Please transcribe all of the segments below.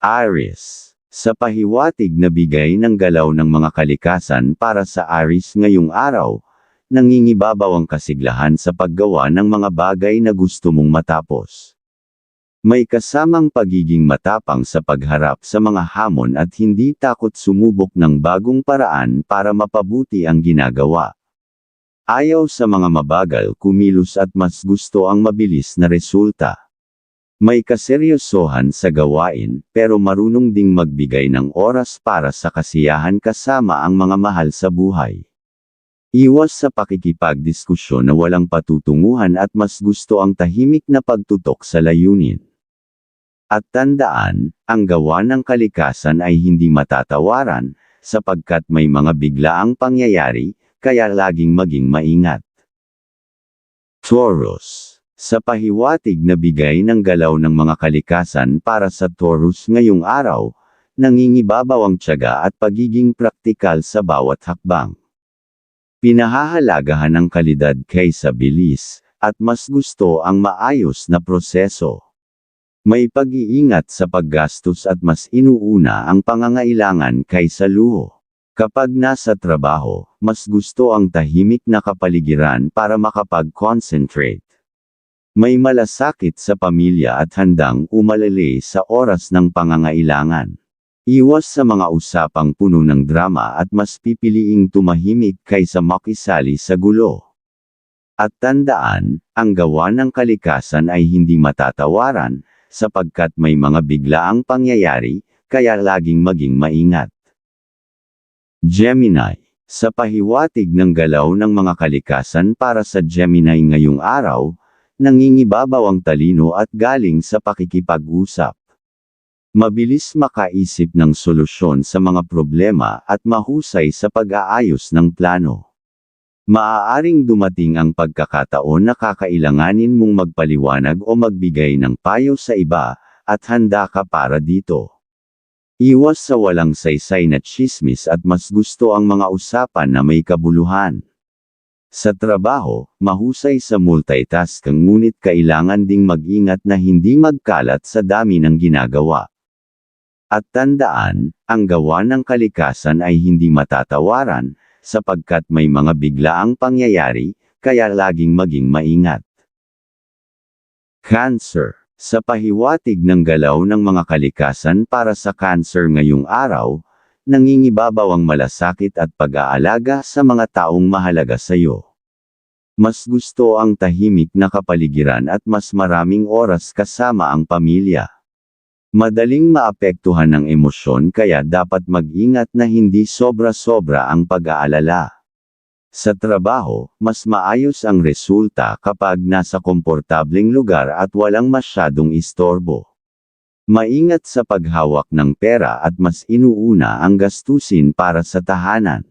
Aries. Sa pahiwatig na bigay ng galaw ng mga kalikasan para sa Aries ngayong araw, nangingibabaw ang kasiglahan sa paggawa ng mga bagay na gusto mong matapos. May kasamang pagiging matapang sa pagharap sa mga hamon at hindi takot sumubok ng bagong paraan para mapabuti ang ginagawa. Ayaw sa mga mabagal kumilos at mas gusto ang mabilis na resulta. May kaseryosohan sa gawain, pero marunong ding magbigay ng oras para sa kasiyahan kasama ang mga mahal sa buhay. Iwas sa pakikipagdiskusyon na walang patutunguhan at mas gusto ang tahimik na pagtutok sa layunin. At tandaan, ang gawa ng kalikasan ay hindi matatawaran, sapagkat may mga biglaang pangyayari, kaya laging maging maingat. Taurus Sa pahiwatig na bigay ng galaw ng mga kalikasan para sa Taurus ngayong araw, nangingibabaw ang tiyaga at pagiging praktikal sa bawat hakbang. Pinahahalagahan ang kalidad kaysa bilis, at mas gusto ang maayos na proseso. May pag-iingat sa paggastos at mas inuuna ang pangangailangan kaysa luho. Kapag nasa trabaho, mas gusto ang tahimik na kapaligiran para makapag-concentrate. May malasakit sa pamilya at handang umalali sa oras ng pangangailangan. Iwas sa mga usapang puno ng drama at mas pipiliing tumahimik kaysa makisali sa gulo. At tandaan, ang gawa ng kalikasan ay hindi matatawaran, sapagkat may mga biglaang pangyayari, kaya laging maging maingat. Gemini Sa pahiwatig ng galaw ng mga kalikasan para sa Gemini ngayong araw, nangingibabaw ang talino at galing sa pakikipag-usap. Mabilis makaisip ng solusyon sa mga problema at mahusay sa pag-aayos ng plano. Maaaring dumating ang pagkakataon na kakailanganin mong magpaliwanag o magbigay ng payo sa iba, at handa ka para dito. Iwas sa walang saysay na chismis at mas gusto ang mga usapan na may kabuluhan. Sa trabaho, mahusay sa multitasking ngunit kailangan ding mag-ingat na hindi magkalat sa dami ng ginagawa. At tandaan, ang gawa ng kalikasan ay hindi matatawaran, sapagkat may mga biglaang pangyayari, kaya laging maging maingat. Cancer Sa pahiwatig ng galaw ng mga kalikasan para sa cancer ngayong araw, nangingibabaw ang malasakit at pag-aalaga sa mga taong mahalaga sa iyo. Mas gusto ang tahimik na kapaligiran at mas maraming oras kasama ang pamilya. Madaling maapektuhan ng emosyon kaya dapat mag-ingat na hindi sobra-sobra ang pag-aalala. Sa trabaho, mas maayos ang resulta kapag nasa komportableng lugar at walang masyadong istorbo. Maingat sa paghawak ng pera at mas inuuna ang gastusin para sa tahanan.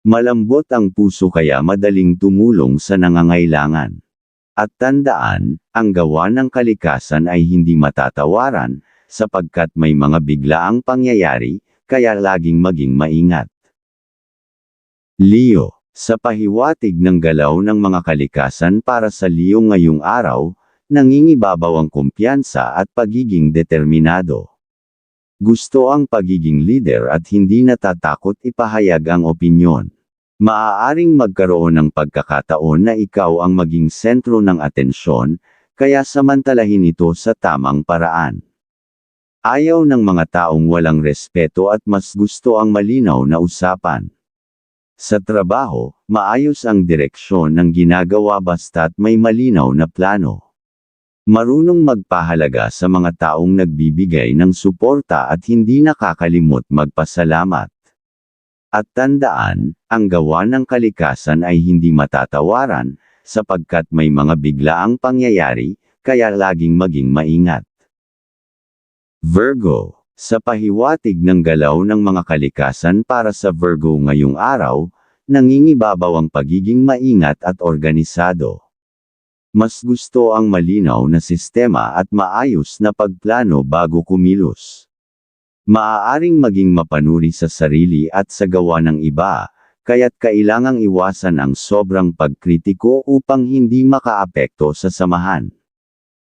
Malambot ang puso kaya madaling tumulong sa nangangailangan. At tandaan, ang gawa ng kalikasan ay hindi matatawaran, sapagkat may mga biglaang pangyayari, kaya laging maging maingat. Leo sa pahiwatig ng galaw ng mga kalikasan para sa Leo ngayong araw, nangingibabaw ang kumpiyansa at pagiging determinado. Gusto ang pagiging leader at hindi natatakot ipahayag ang opinyon. Maaaring magkaroon ng pagkakataon na ikaw ang maging sentro ng atensyon, kaya samantalahin ito sa tamang paraan. Ayaw ng mga taong walang respeto at mas gusto ang malinaw na usapan. Sa trabaho, maayos ang direksyon ng ginagawa basta't may malinaw na plano. Marunong magpahalaga sa mga taong nagbibigay ng suporta at hindi nakakalimot magpasalamat. At tandaan, ang gawa ng kalikasan ay hindi matatawaran, sapagkat may mga biglaang pangyayari, kaya laging maging maingat. Virgo sa pahiwatig ng galaw ng mga kalikasan para sa Virgo ngayong araw, nangingibabaw ang pagiging maingat at organisado. Mas gusto ang malinaw na sistema at maayos na pagplano bago kumilos. Maaaring maging mapanuri sa sarili at sa gawa ng iba, kaya't kailangang iwasan ang sobrang pagkritiko upang hindi makaapekto sa samahan.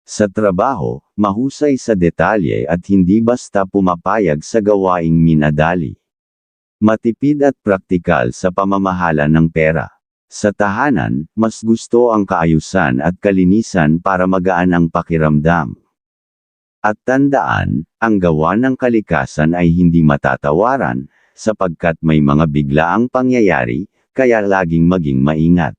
Sa trabaho, mahusay sa detalye at hindi basta pumapayag sa gawaing minadali. Matipid at praktikal sa pamamahala ng pera. Sa tahanan, mas gusto ang kaayusan at kalinisan para magaan ang pakiramdam. At tandaan, ang gawa ng kalikasan ay hindi matatawaran, sapagkat may mga biglaang pangyayari, kaya laging maging maingat.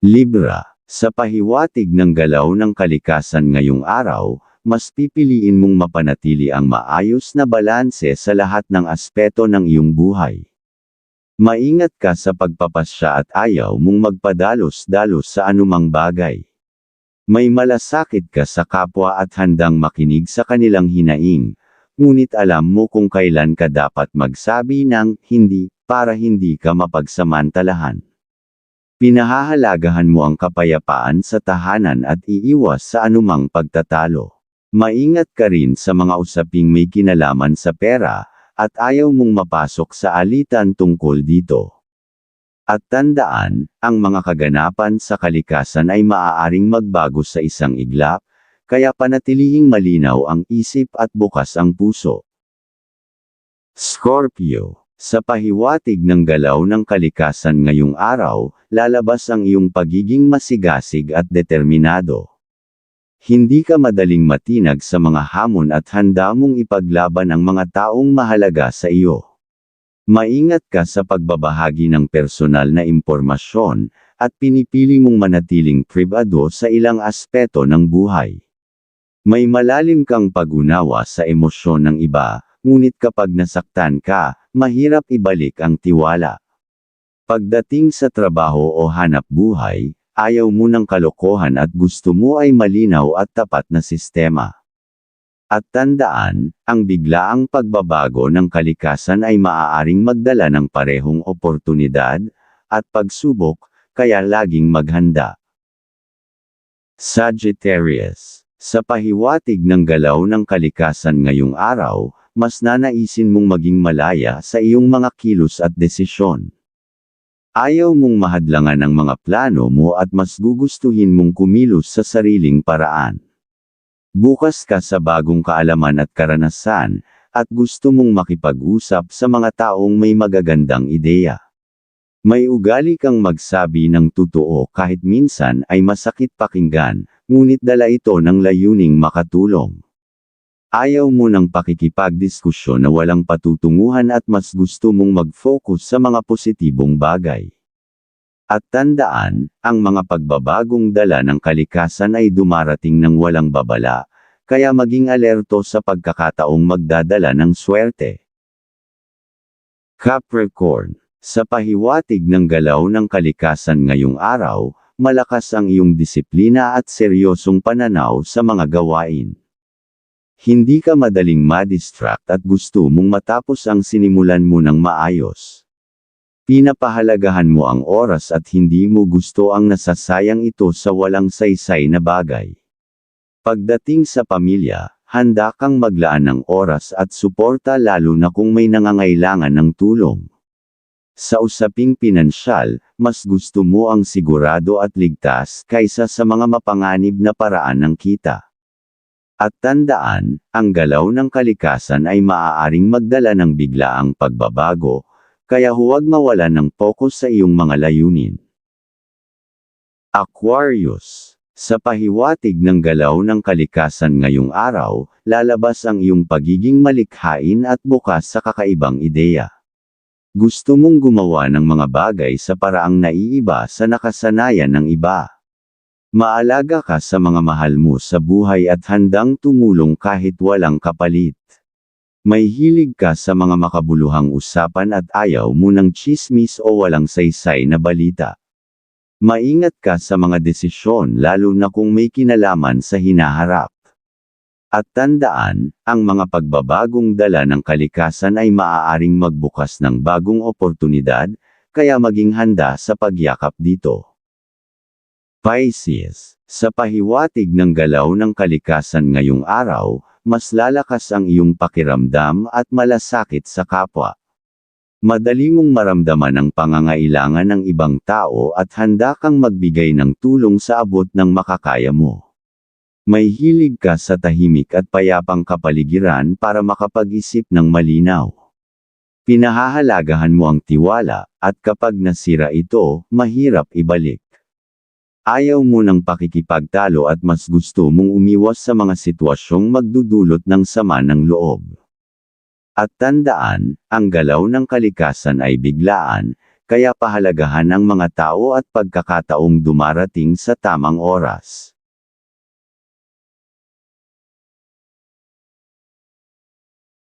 Libra, sa pahiwatig ng galaw ng kalikasan ngayong araw, mas pipiliin mong mapanatili ang maayos na balanse sa lahat ng aspeto ng iyong buhay. Maingat ka sa pagpapasya at ayaw mong magpadalos-dalos sa anumang bagay. May malasakit ka sa kapwa at handang makinig sa kanilang hinaing, ngunit alam mo kung kailan ka dapat magsabi ng hindi para hindi ka mapagsamantalahan. Pinahahalagahan mo ang kapayapaan sa tahanan at iiwas sa anumang pagtatalo. Maingat ka rin sa mga usaping may kinalaman sa pera, at ayaw mong mapasok sa alitan tungkol dito. At tandaan, ang mga kaganapan sa kalikasan ay maaaring magbago sa isang iglap, kaya panatilihing malinaw ang isip at bukas ang puso. Scorpio, sa pahiwatig ng galaw ng kalikasan ngayong araw, lalabas ang iyong pagiging masigasig at determinado. Hindi ka madaling matinag sa mga hamon at handa mong ipaglaban ang mga taong mahalaga sa iyo. Maingat ka sa pagbabahagi ng personal na impormasyon, at pinipili mong manatiling pribado sa ilang aspeto ng buhay. May malalim kang pag-unawa sa emosyon ng iba, ngunit kapag nasaktan ka, mahirap ibalik ang tiwala. Pagdating sa trabaho o hanap buhay, ayaw mo ng kalokohan at gusto mo ay malinaw at tapat na sistema. At tandaan, ang biglaang pagbabago ng kalikasan ay maaaring magdala ng parehong oportunidad at pagsubok, kaya laging maghanda. Sagittarius, sa pahiwatig ng galaw ng kalikasan ngayong araw, mas nanaisin mong maging malaya sa iyong mga kilos at desisyon. Ayaw mong mahadlangan ang mga plano mo at mas gugustuhin mong kumilos sa sariling paraan. Bukas ka sa bagong kaalaman at karanasan, at gusto mong makipag-usap sa mga taong may magagandang ideya. May ugali kang magsabi ng totoo kahit minsan ay masakit pakinggan, ngunit dala ito ng layuning makatulong. Ayaw mo ng pakikipagdiskusyon na walang patutunguhan at mas gusto mong mag-focus sa mga positibong bagay. At tandaan, ang mga pagbabagong dala ng kalikasan ay dumarating ng walang babala, kaya maging alerto sa pagkakataong magdadala ng swerte. Capricorn, sa pahiwatig ng galaw ng kalikasan ngayong araw, malakas ang iyong disiplina at seryosong pananaw sa mga gawain. Hindi ka madaling ma-distract at gusto mong matapos ang sinimulan mo ng maayos. Pinapahalagahan mo ang oras at hindi mo gusto ang nasasayang ito sa walang saysay na bagay. Pagdating sa pamilya, handa kang maglaan ng oras at suporta lalo na kung may nangangailangan ng tulong. Sa usaping pinansyal, mas gusto mo ang sigurado at ligtas kaysa sa mga mapanganib na paraan ng kita. At tandaan, ang galaw ng kalikasan ay maaaring magdala ng biglaang pagbabago, kaya huwag mawalan ng focus sa iyong mga layunin. Aquarius. Sa pahiwatig ng galaw ng kalikasan ngayong araw, lalabas ang iyong pagiging malikhain at bukas sa kakaibang ideya. Gusto mong gumawa ng mga bagay sa paraang naiiba sa nakasanayan ng iba. Maalaga ka sa mga mahal mo sa buhay at handang tumulong kahit walang kapalit. May hilig ka sa mga makabuluhang usapan at ayaw mo ng chismis o walang saysay na balita. Maingat ka sa mga desisyon lalo na kung may kinalaman sa hinaharap. At tandaan, ang mga pagbabagong dala ng kalikasan ay maaaring magbukas ng bagong oportunidad, kaya maging handa sa pagyakap dito. Pisces, sa pahiwatig ng galaw ng kalikasan ngayong araw, mas lalakas ang iyong pakiramdam at malasakit sa kapwa. Madali mong maramdaman ang pangangailangan ng ibang tao at handa kang magbigay ng tulong sa abot ng makakaya mo. May hilig ka sa tahimik at payapang kapaligiran para makapag-isip ng malinaw. Pinahahalagahan mo ang tiwala, at kapag nasira ito, mahirap ibalik. Ayaw mo ng pakikipagtalo at mas gusto mong umiwas sa mga sitwasyong magdudulot ng sama ng loob. At tandaan, ang galaw ng kalikasan ay biglaan, kaya pahalagahan ang mga tao at pagkakataong dumarating sa tamang oras.